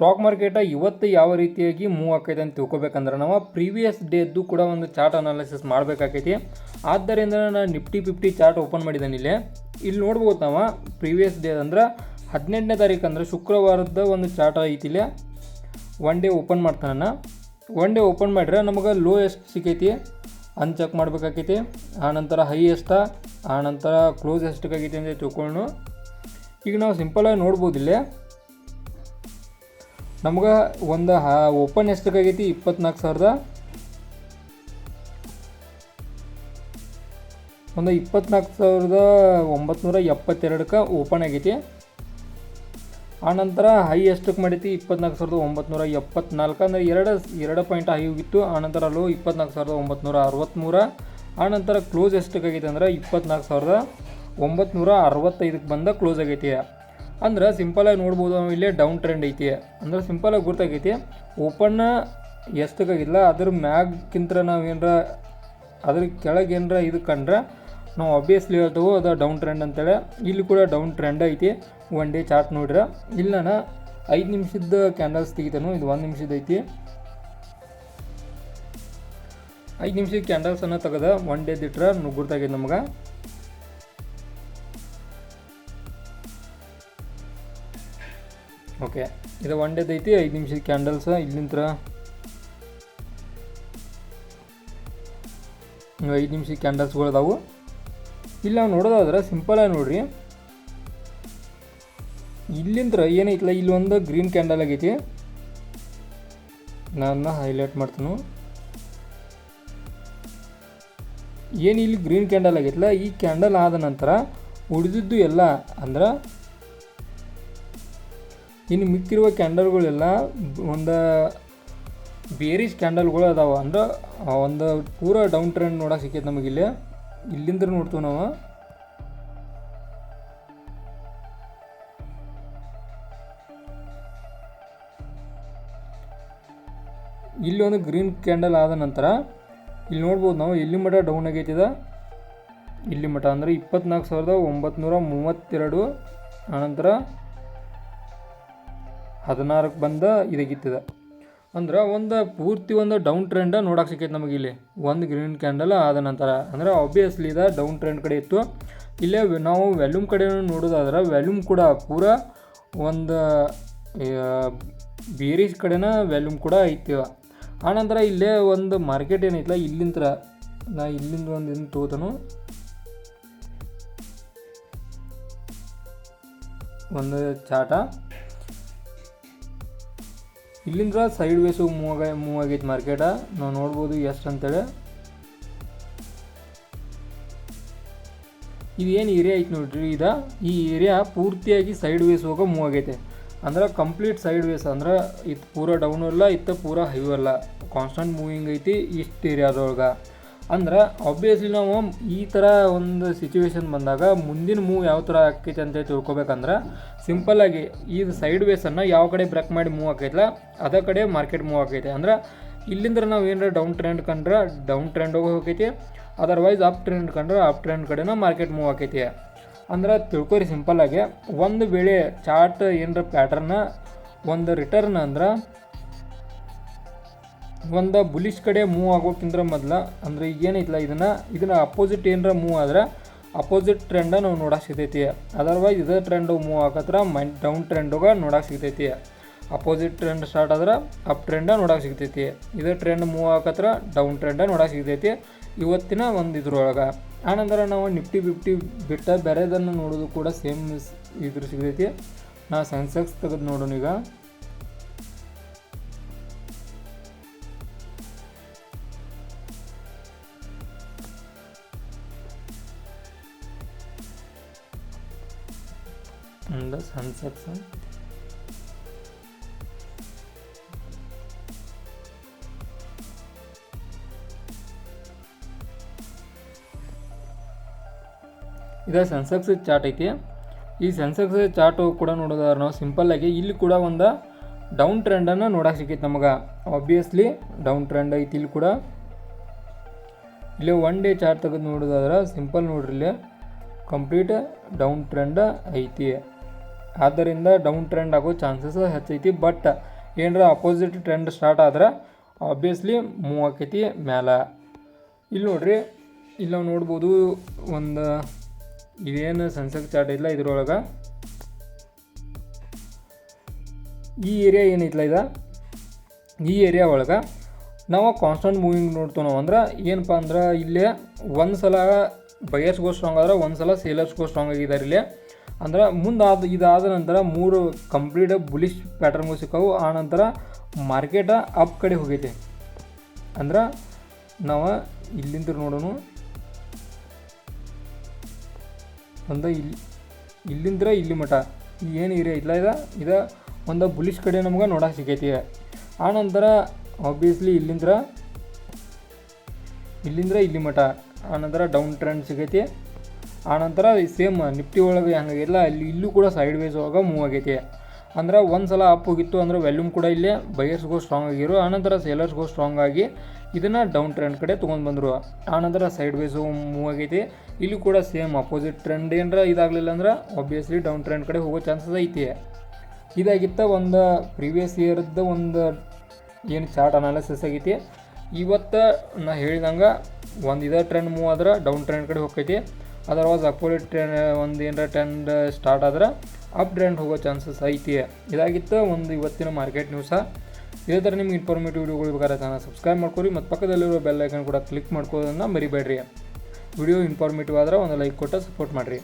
Stock ಮಾರ್ಕೆಟ ಇವತ್ತು ಯಾವ ರೀತಿಯಾಗಿ ಮೂವ್ ಆಕೈತೆ ಅಂತ ತಿಳ್ಕೊಬೇಕಂದ್ರೆ ನಾವು ಪ್ರೀವಿಯಸ್ ಡೇದ್ದು ಕೂಡ ಒಂದು ಚಾರ್ಟ್ ಅನಾಲಿಸಿಸ್ ಮಾಡಬೇಕಾಗೈತಿ ಆದ್ದರಿಂದ ನಾನು ನಿಫ್ಟಿ ಫಿಫ್ಟಿ ಚಾರ್ಟ್ ಓಪನ್ ಮಾಡಿದ್ದೇನೆ ಇಲ್ಲಿ. ಇಲ್ಲಿ ನೋಡ್ಬೋದು ನಾವು ಪ್ರೀವಿಯಸ್ ಡೇ ಅಂದ್ರೆ ಹದಿನೆಂಟನೇ ತಾರೀಕು ಅಂದರೆ ಶುಕ್ರವಾರದ ಒಂದು ಚಾರ್ಟ್ ಐತಿ ಇಲ್ಲಿ. ಒನ್ ಡೇ ಓಪನ್ ಮಾಡ್ತಾನ ಒನ್ ಡೇ ಓಪನ್ ಮಾಡಿದ್ರೆ ನಮಗೆ ಲೋ ಎಷ್ಟು ಸಿಕ್ಕೈತಿ. ಅಂತ ಚೆಕ್ ಮಾಡಬೇಕಾಗೈತಿ ಆನಂತರ ಹೈ ಎಷ್ಟ ಆನಂತರ ಕ್ಲೋಸ್ ಎಷ್ಟಕ್ಕಾಗೈತಿ ಅಂತ ತಿಳ್ಕೊಂಡು ಈಗ ನಾವು ಸಿಂಪಲಾಗಿ ನೋಡ್ಬೋದಿಲ್ಲೇ ನಮ್ಗೆ ಒಂದು, ಹಾ, ಓಪನ್ ಎಷ್ಟಕ್ಕಾಗೈತಿ ಇಪ್ಪತ್ನಾಲ್ಕು ಸಾವಿರದ. ಒಂದು ಇಪ್ಪತ್ನಾಲ್ಕು ಸಾವಿರದ ಒಂಬತ್ನೂರ ಎಪ್ಪತ್ತೆರಡಕ್ಕೆ ಓಪನ್ ಆಗೈತಿ. ಆನಂತರ ಹೈ ಎಷ್ಟಕ್ಕೆ ಮಾಡೈತಿ? ಇಪ್ಪತ್ನಾಲ್ಕು ಸಾವಿರದ ಒಂಬತ್ನೂರ ಎಪ್ಪತ್ನಾಲ್ಕು ಅಂದರೆ ಎರಡು ಎರಡು ಪಾಯಿಂಟ್ ಹೈ ಹೋಗಿತ್ತು. ಆನಂತರ ಲೋ ಇಪ್ಪತ್ನಾಲ್ಕು ಸಾವಿರದ ಒಂಬತ್ನೂರ ಅರವತ್ತ್ಮೂರ ಆನಂತರ ಕ್ಲೋಸ್ ಎಷ್ಟಕ್ಕಾಗೈತೆ ಅಂದ್ರೆ ಇಪ್ಪತ್ನಾಲ್ಕು ಸಾವಿರದ ಒಂಬತ್ನೂರ ಅರವತ್ತೈದಕ್ಕೆ ಬಂದ ಕ್ಲೋಸ್ ಆಗೈತಿ. ಅಂದ್ರೆ ಸಿಂಪಲಾಗಿ ನೋಡ್ಬೋದು ನಾವು ಇಲ್ಲೇ ಡೌನ್ ಟ್ರೆಂಡ್ ಐತಿ. ಅಂದ್ರೆ ಸಿಂಪಲಾಗಿ ಗೊತ್ತಾಗೈತಿ ಓಪನ್ ಎಷ್ಟಕ್ಕಾಗಿಲ್ಲ, ಅದ್ರ ಮ್ಯಾಗ್ಕಿಂತ ನಾವು ಏನರ ಅದ್ರ ಕೆಳಗೆ ಏನರ ಇದು ಕಂಡ್ರೆ, ನಾವು ಆಬ್ವಿಯಸ್ಲಿ ಹೇಳ್ತೇವೆ, ಅದು ಡೌನ್ ಟ್ರೆಂಡ್ ಅಂತೇಳಿ. ಇಲ್ಲಿ ಕೂಡ ಡೌನ್ ಟ್ರೆಂಡ್ ಐತಿ ಒನ್ ಡೇ ಚಾರ್ಟ್ ನೋಡ್ರೆ. ಇಲ್ಲನ ಐದು ನಿಮಿಷದ ಕ್ಯಾಂಡಲ್ಸ್ ತೆಗಿತಾನು, ಇದು ಒಂದು ನಿಮಿಷದ ಐತಿ. ಐದು ನಿಮಿಷದ ಕ್ಯಾಂಡಲ್ಸನ್ನು ತೆಗೆದ ಒನ್ ಡೇದಿಟ್ರೆ ನುಗ್ಗುರ್ತಾಗಿದೆ ನಮ್ಗೆ. ಓಕೆ, ಇದು ಒನ್ ಡೇದ್ ಐತಿ ಐದು ನಿಮಿಷದ ಕ್ಯಾಂಡಲ್ಸ್ ಇಲ್ಲಿಂತ್ರ ಐದು ನಿಮಿಷದ ಕ್ಯಾಂಡಲ್ಸ್ಗಳು ಅದಾವು. ಇಲ್ಲಿ ನಾವು ನೋಡೋದಾದ್ರೆ ಸಿಂಪಲಾಗಿ ನೋಡ್ರಿ. ಇಲ್ಲಿಂದ್ರ ಏನೈತಿಲ್ಲ ಇಲ್ಲಿ ಒಂದು ಗ್ರೀನ್ ಕ್ಯಾಂಡಲ್ ಆಗೈತಿ. ನಾನು ಹೈಲೈಟ್ ಮಾಡ್ತೀನಿ. ಏನು ಇಲ್ಲಿ ಗ್ರೀನ್ ಕ್ಯಾಂಡಲ್ ಆಗೈತಿಲ್ಲ ಈ ಕ್ಯಾಂಡಲ್ ಆದ ನಂತರ ಉಳಿದಿದ್ದು ಎಲ್ಲ ಅಂದ್ರೆ ಇನ್ನು ಮಿಕ್ಕಿರುವ ಕ್ಯಾಂಡಲ್ಗಳೆಲ್ಲ ಒಂದು ಬೇರಿಸ್ ಕ್ಯಾಂಡಲ್ಗಳು ಅದಾವ. ಅಂದ್ರೆ ಒಂದು ಪೂರ ಡೌನ್ ಟ್ರೆಂಡ್ ನೋಡೋಕೆ ಸಿಕ್ಕೈತೆ ನಮಗಿಲ್ಲಿ ಇಲ್ಲಿಂದ ನೋಡ್ತೀವಿ ನಾವು. ಇಲ್ಲಿ ಒಂದು ಗ್ರೀನ್ ಕ್ಯಾಂಡಲ್ ಆದ ನಂತರ, ಇಲ್ಲಿ ನೋಡ್ಬೋದು ನಾವು ಇಲ್ಲಿ ಮಠ ಡೌನ್ ಆಗೈತಿದ? ಇಲ್ಲಿ ಮಠ ಅಂದರೆ ಇಪ್ಪತ್ನಾಲ್ಕು ಸಾವಿರದ ಒಂಬತ್ನೂರ ಮೂವತ್ತೆರಡು ಆನಂತರ ಹದಿನಾರಕ್ಕೆ ಬಂದ ಇದಾಗಿತ್ತದ. ಅಂದ್ರೆ ಒಂದು ಪೂರ್ತಿ ಒಂದು ಡೌನ್ ಟ್ರೆಂಡ ನೋಡಕ್ಕೆ ಸಿಕ್ಕೈತೆ ನಮಗೆ ಇಲ್ಲಿ. ಒಂದು ಗ್ರೀನ್ ಕ್ಯಾಂಡಲ್ ಆದ ನಂತರ. ಅಂದರೆ ಆಬ್ವಿಯಸ್ಲಿ ಇದು ಡೌನ್ ಟ್ರೆಂಡ್ ಕಡೆ ಇತ್ತು. ಇಲ್ಲೇ ನಾವು ವ್ಯಾಲ್ಯೂಮ್ ಕಡೆ ನೋಡೋದಾದ್ರೆ ವ್ಯಾಲ್ಯೂಮ್ ಕೂಡ ಪೂರ ಒಂದು ಬೇರೀಸ್ ಕಡೆನ ವ್ಯಾಲ್ಯೂಮ್ ಕೂಡ ಐತಿ ಆನಂತರ ಇಲ್ಲೇ ಒಂದು ಮಾರ್ಕೆಟ್ ಏನೈತಲ್ಲ ಇಲ್ಲಿಂತ್ರ, ನಾ ಇಲ್ಲಿಂದ ಒಂದು ಏನು ತೋತನು ಒಂದು ಚಾಟ. ಇಲ್ಲಿಂದ ಸೈಡ್ ವೇಸು ಮೂವ್ ಆಗ ಮೂವ್ ಆಗೈತೆ ಮಾರ್ಕೆಟ ನಾವು ನೋಡ್ಬೋದು ಎಷ್ಟು ಅಂತೇಳಿ. ಇದು ಏನು ಏರಿಯಾ ಐತೆ ನೋಡ್ರಿ? ಇದ ಈ ಏರಿಯಾ ಪೂರ್ತಿಯಾಗಿ ಸೈಡ್ ವೇಸ್ ಹೋಗೋ ಮೂವ್ ಆಗೈತೆ. ಅಂದ್ರೆ ಕಂಪ್ಲೀಟ್ ಸೈಡ್ ವೇಸ್ ಅಂದ್ರೆ ಇತ್ತು ಪೂರ ಡೌನ್ ಅಲ್ಲ, ಇತ್ತು ಪೂರ ಹೈ ಅಲ್ಲ. ಕಾನ್ಸ್ಟಂಟ್ ಮೂವಿಂಗ್ ಐತಿ ಇಷ್ಟು ಏರಿಯಾದೊಳಗೆ ಅಂದ್ರೆ ಆಬ್ವಿಯಸ್ಲಿ ನಾವು ಈ ಥರ ಒಂದು ಸಿಚುವೇಶನ್ ಬಂದಾಗ ಮುಂದಿನ ಮೂವ್ ಯಾವ ಥರ ಆಕೈತೆ ಅಂತ ತಿಳ್ಕೊಬೇಕಂದ್ರೆ ಸಿಂಪಲ್ಲಾಗಿ ಈ ಸೈಡ್ ವೇಸನ್ನು ಯಾವ ಕಡೆ ಬ್ರೇಕ್ ಮಾಡಿ ಮೂವ್ ಆಕೈತಲ್ಲ ಅದ ಕಡೆ ಮಾರ್ಕೆಟ್ ಮೂವ್ ಆಕೈತೆ. ಅಂದ್ರೆ ಇಲ್ಲಿಂದ ನಾವು ಏನಾರ ಡೌನ್ ಟ್ರೆಂಡ್ ಕಂಡ್ರೆ ಡೌನ್ ಟ್ರೆಂಡ್ ಹೋಗೈತಿ ಅದರ್ವೈಸ್ ಅಪ್ ಟ್ರೆಂಡ್ ಕಂಡ್ರೆ ಅಪ್ ಟ್ರೆಂಡ್ ಕಡೆನ ಮಾರ್ಕೆಟ್ ಮೂವ್ ಆಕೈತಿ. ಅಂದ್ರೆ ತಿಳ್ಕೊರಿ ಸಿಂಪಲ್ಲಾಗಿ ಒಂದು ವೇಳೆ ಚಾರ್ಟ್ ಏನರ ಪ್ಯಾಟರ್ನ ಒಂದು ರಿಟರ್ನ್ ಅಂದ್ರೆ ಒಂದು ಬುಲಿಶ್ ಕಡೆ ಮೂವ್ ಆಗೋಕ್ಕಿಂತ ಮೊದಲ, ಅಂದ್ರೆ ಈಗ ಏನೈತಲ್ಲ ಇದನ್ನು ಇದನ್ನು ಅಪೋಸಿಟ್ ಏನರ ಮೂವ್ ಆದ್ರೆ ಅಪೋಸಿಟ್ ಟ್ರೆಂಡ ನಾವು ನೋಡಕ್ಕೆ ಸಿಗ್ತೈತಿ. ಅದರ್ವೈಸ್ ಇದೇ ಟ್ರೆಂಡು ಮೂವ್ ಆಗತ್ರ ಮೈ ಡೌನ್ ಟ್ರೆಂಡಾಗ ನೋಡಕ್ಕೆ ಸಿಗ್ತೈತಿ. ಅಪೋಸಿಟ್ ಟ್ರೆಂಡ್ ಸ್ಟಾರ್ಟ್ ಆದ್ರೆ ಅಪ್ ಟ್ರೆಂಡ ನೋಡಕ್ಕೆ ಸಿಗ್ತೈತಿ. ಇದೇ ಟ್ರೆಂಡ್ ಮೂವ್ ಆಗತ್ರ ಡೌನ್ ಟ್ರೆಂಡ ನೋಡಕ್ಕೆ ಸಿಗ್ತೈತಿ ಇವತ್ತಿನ ಒಂದು ಇದ್ರೊಳಗೆ. ಆನಂತರ ನಾವು ನಿಫ್ಟಿ ಫಿಫ್ಟಿ ಬಿಟ್ಟ ಬೇರೆದನ್ನು ನೋಡೋದು ಕೂಡ ಸೇಮ್ ಇದ್ರ ಸಿಗ್ತೈತಿ. ನಾ ಸೆನ್ಸೆಕ್ಸ್ ತೆಗೆದು ನೋಡೋಣ ಈಗ. And the sun ಇದು ಸೆನ್ಸೆಕ್ಸ್ ಚಾರ್ಟ್ ಐತಿ. ಈ ಸೆನ್ಸೆಕ್ಸ್ ಚಾರ್ಟು ಕೂಡ ನೋಡೋದಾದ್ರೆ ನಾವು ಸಿಂಪಲ್ಲಾಗಿ ಇಲ್ಲಿ ಕೂಡ ಒಂದು ಡೌನ್ ಟ್ರೆಂಡನ್ನು ನೋಡೋಕೆ ಸಿಕ್ಕೈತೆ ನಮಗೆ. ಆಬ್ವಿಯಸ್ಲಿ ಡೌನ್ ಟ್ರೆಂಡ್ ಐತಿ ಇಲ್ಲಿ ಕೂಡ. ಇಲ್ಲಿ ಒನ್ ಡೇ ಚಾರ್ಟ್ ತೆಗೆದು ನೋಡೋದಾದ್ರೆ ಸಿಂಪಲ್ ನೋಡ್ರಿ ಇಲ್ಲಿ. ಕಂಪ್ಲೀಟ್ ಡೌನ್ ಟ್ರೆಂಡ್ ಐತಿ. ಆದ್ದರಿಂದ ಡೌನ್ ಟ್ರೆಂಡ್ ಆಗೋ ಚಾನ್ಸಸ್ ಹೆಚ್ಚೈತಿ ಬಟ್ ಏನರ ಅಪೋಸಿಟ್ ಟ್ರೆಂಡ್ ಸ್ಟಾರ್ಟ್ ಆದ್ರೆ ಆಬ್ವಿಯಸ್ಲಿ ಮೂವ್ ಆಕೈತಿ ಮ್ಯಾಲ. ಇಲ್ಲಿ ನೋಡ್ರಿ ಇಲ್ಲಿ ನಾವು ನೋಡ್ಬೋದು ಒಂದು ಇದೇನು ಸೆನ್ಸೆಕ್ ಚಾರ್ಟ್ ಇಲ್ಲ ಇದ್ರೊಳಗೆ. ಈ ಏರಿಯಾ ಏನೈತಲ್ಲ ಇದು? ಈ ಏರಿಯಾ ಒಳಗೆ ನಾವು ಕಾನ್ಸ್ಟಂಟ್ ಮೂವಿಂಗ್ ನೋಡ್ತೀವಿ ನಾವು ಅಂದ್ರೆ ಏನಪ್ಪ ಅಂದ್ರೆ ಇಲ್ಲೇ ಒಂದು ಸಲ ಬಯರ್ಸ್ಗೋ ಸ್ಟ್ರಾಂಗ್ ಆದ್ರೆ ಒಂದು ಸಲ ಸೇಲರ್ಸ್ಗೋ ಸ್ಟ್ರಾಂಗ್ ಆಗಿದ್ದಾರೆ ಇಲ್ಲಿ. ಅಂದ್ರೆ ಮುಂದೆ ಆದ ಇದಾದ ನಂತರ ಮೂರು ಕಂಪ್ಲೀಟ್ ಬುಲಿಶ್ ಪ್ಯಾಟರ್ನ್ಗಳು ಸಿಕ್ಕವು. ಆ ನಂತರ ಮಾರ್ಕೆಟ ಅಪ್ ಕಡೆ ಹೋಗೈತೆ. ಅಂದ್ರೆ ನಾವು ಇಲ್ಲಿಂದ ನೋಡೋಣ. ಒಂದು ಇಲ್ಲಿ ಇಲ್ಲಿಂದ್ರ ಇಲ್ಲಿ ಮಠ. ಏನು ಏರಿಯಾ ಇಲ್ಲ ಇದ? ಇದು ಒಂದು ಬುಲಿಶ್ ಕಡೆ ನಮ್ಗೆ ನೋಡೋಕೆ ಸಿಕ್ಕೈತಿ ಆ ನಂತರ ಆಬ್ವಿಯಸ್ಲಿ ಇಲ್ಲಿಂದ್ರ ಇಲ್ಲಿಂದ್ರ ಇಲ್ಲಿ ಮಠ. ಆನಂತರ ಡೌನ್ ಟ್ರೆಂಡ್ ಸಿಗೈತಿ. ಆನಂತರ ಸೇಮ್ ನಿಫ್ಟಿ ಒಳಗೆ ಹಂಗಾಗಿಲ್ಲ ಅಲ್ಲಿ ಇಲ್ಲೂ ಕೂಡ ಸೈಡ್ ವೇಸ್ ಹೋಗ ಮೂವ್ ಆಗೈತೆ. ಅಂದ್ರೆ ಒಂದು ಸಲ ಅಪ್ ಹೋಗಿತ್ತು ಅಂದ್ರೆ ವ್ಯಾಲ್ಯೂಮ್ ಕೂಡ ಇಲ್ಲೇ ಬಯರ್ಸ್ಗೂ ಸ್ಟ್ರಾಂಗ್ ಆಗಿರು. ಆನಂತರ ಸೇಲರ್ಸ್ಗೂ ಸ್ಟ್ರಾಂಗ್ ಆಗಿ ಇದನ್ನು ಡೌನ್ ಟ್ರೆಂಡ್ ಕಡೆ ತೊಗೊಂಡು ಬಂದರು. ಆನಂತರ ಸೈಡ್ ವೇಸು ಮೂವ್ ಆಗೈತಿ. ಇಲ್ಲಿ ಕೂಡ ಸೇಮ್ ಅಪೋಸಿಟ್ ಟ್ರೆಂಡ್ ಏನರ ಇದಾಗಲಿಲ್ಲ ಅಂದ್ರೆ ಆಬ್ವಿಯಸ್ಲಿ ಡೌನ್ ಟ್ರೆಂಡ್ ಕಡೆ ಹೋಗೋ ಚಾನ್ಸಸ್ ಐತಿ. ಇದಾಗಿತ್ತ ಒಂದು ಪ್ರೀವಿಯಸ್ ಇಯರ್ದ ಒಂದು ಏನು ಚಾರ್ಟ್ ಅನಾಲಿಸಿಸ್ ಆಗೈತಿ. ಇವತ್ತು ನಾ ಹೇಳಿದಂಗೆ ಒಂದು ಇದೇ ಟ್ರೆಂಡ್ ಮೂವ್ ಆದ್ರೆ ಡೌನ್ ಟ್ರೆಂಡ್ ಕಡೆ ಹೋಗ್ತೈತಿ. ಅದರ್ವೈಸ್ ಅಪೋಸಿಟ್ ಟ್ರೆಂಡ್ ಒಂದು ಏನರ ಟ್ರೆಂಡ್ ಸ್ಟಾರ್ಟ್ ಆದ್ರೆ ಅಪ್ ಟ್ರೆಂಡ್ ಹೋಗೋ ಚಾನ್ಸಸ್ ಐತಿ ಇದಾಗಿತ್ತು ಒಂದು ಇವತ್ತಿನ ಮಾರ್ಕೆಟ್ ನ್ಯೂಸ ಇದೇ ಥರ ನಿಮ್ಗೆ ಇನ್ಫಾರ್ಮೇಟಿವ್ ವಿಡಿಯೋಗಳು ಬೇಕಾದ್ರೆ ಚಾನಲ್ ಸಬ್ಸ್ಕ್ರೈಬ್ ಮಾಡ್ಕೊಳ್ಳಿ ಮತ್ತು ಪಕ್ಕದಲ್ಲಿರೋ ಬೆಲ್ ಐಕನ್ ಕೂಡ ಕ್ಲಿಕ್ ಮಾಡ್ಕೋದನ್ನು ಮರಿಬೇಡ್ರಿ. ವಿಡಿಯೋ ಇನ್ಫಾರ್ಮೇಟಿವ್ ಆದ್ರೆ ಒಂದು ಲೈಕ್ ಕೊಟ್ಟು ಸಪೋರ್ಟ್ ಮಾಡಿರಿ.